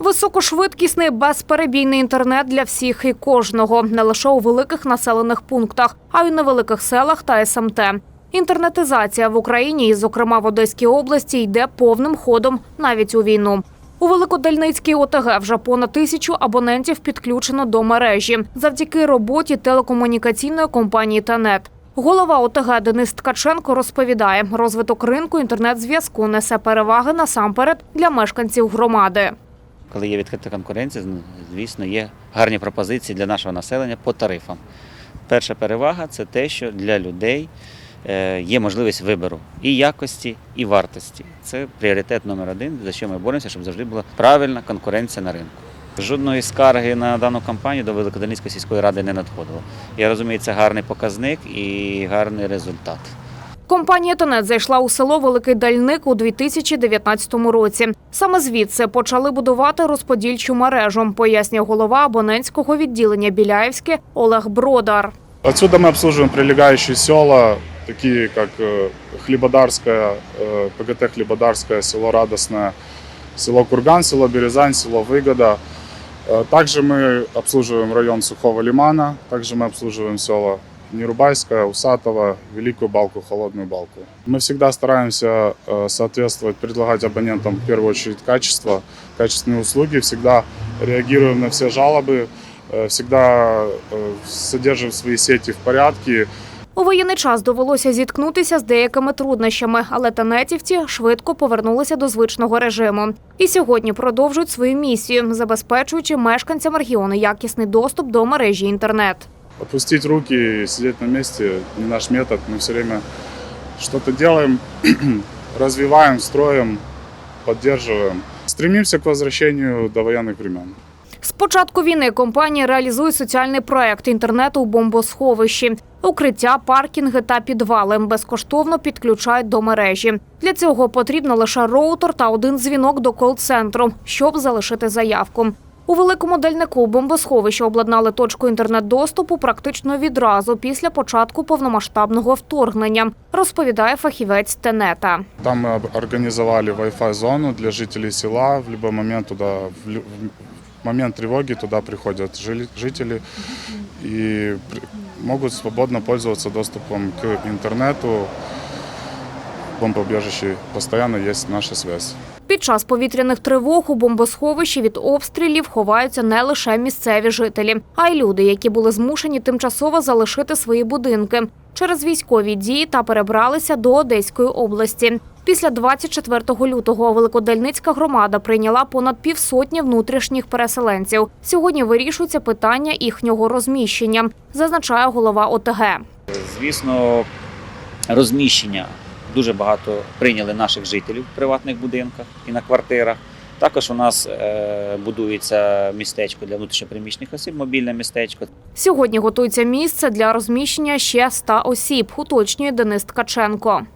Високошвидкісний безперебійний інтернет для всіх і кожного, не лише у великих населених пунктах, а й у невеликих селах та СМТ. Інтернетизація в Україні, і, зокрема в Одеській області, йде повним ходом навіть у війну. У Великодельницькій ОТГ вже понад тисячу абонентів підключено до мережі завдяки роботі телекомунікаційної компанії ТЕНЕТ. Голова ОТГ Денис Ткаченко розповідає, розвиток ринку інтернет-зв'язку несе переваги насамперед для мешканців громади. Коли є відкрита конкуренція, звісно, є гарні пропозиції для нашого населення по тарифам. Перша перевага це те, що для людей е, є можливість вибору і якості, і вартості. Це пріоритет номер один, за що ми боремося, щоб завжди була правильна конкуренція на ринку. Жодної скарги на дану компанію до Великодолинської сільської ради не надходило. Я розумію, це гарний показник і гарний результат. Компанія Тенет зайшла у село Великий Дальник у 2019 році. Саме звідси почали будувати розподільчу мережу, пояснює голова абонентського відділення Біляївське Олег Бродар. Отсюда мы обслуживаем прилегающие села, такие как э, Хлебодарское, э, ПГТ Хлебодарское, село Радостное, село Курган, село Березань, село Выгода. Э, Также мы обслуживаем район Сухого Лимана, также мы обслуживаем села Нерубайское, Усатово, Великую Балку, Холодную Балку. Мы всегда стараемся э, соответствовать, предлагать абонентам в первую очередь качество, качественные услуги, всегда реагируем на все жалобы, э, всегда э, содержим свои сети в порядке, У воєнний час довелося зіткнутися з деякими труднощами, але тенетівці швидко повернулися до звичного режиму. І сьогодні продовжують свою місію, забезпечуючи мешканцям регіону якісний доступ до мережі інтернет. Опустить руки сидеть на месте не наш метод. Мы все время что-то делаем, развиваем, строим, поддерживаем. Стремимся к возвращению до военных времен. З початку війни компанія реалізує соціальний проект інтернету у бомбосховищі. Укриття, паркінги та підвали безкоштовно підключають до мережі. Для цього потрібно лише роутер та один дзвінок до кол-центру, щоб залишити заявку. У великому дальнику бомбосховище обладнали точку інтернет-доступу практично відразу після початку повномасштабного вторгнення, розповідає фахівець Тенета. Там мы об- организовали Wi-Fi зону для жителей села. В любой момент туда, в момент тревоги туда приходят жили- жители и при- могут свободно пользоваться доступом к интернету. В бомбоубежище постоянно есть наша связь. Під час повітряних тривог у бомбосховищі від обстрілів ховаються не лише місцеві жителі, а й люди, які були змушені тимчасово залишити свої будинки через військові дії та перебралися до Одеської області. Після 24 лютого Великодельницька громада прийняла понад півсотні внутрішніх переселенців. Сьогодні вирішується питання їхнього розміщення, зазначає голова ОТГ. Звісно, розміщення дуже багато прийняли наших жителів в приватних будинках і на квартирах. Також у нас е, будується містечко для внутрішньопереміщених осіб, мобільне містечко. Сьогодні готується місце для розміщення ще 100 осіб, уточнює Денис Ткаченко.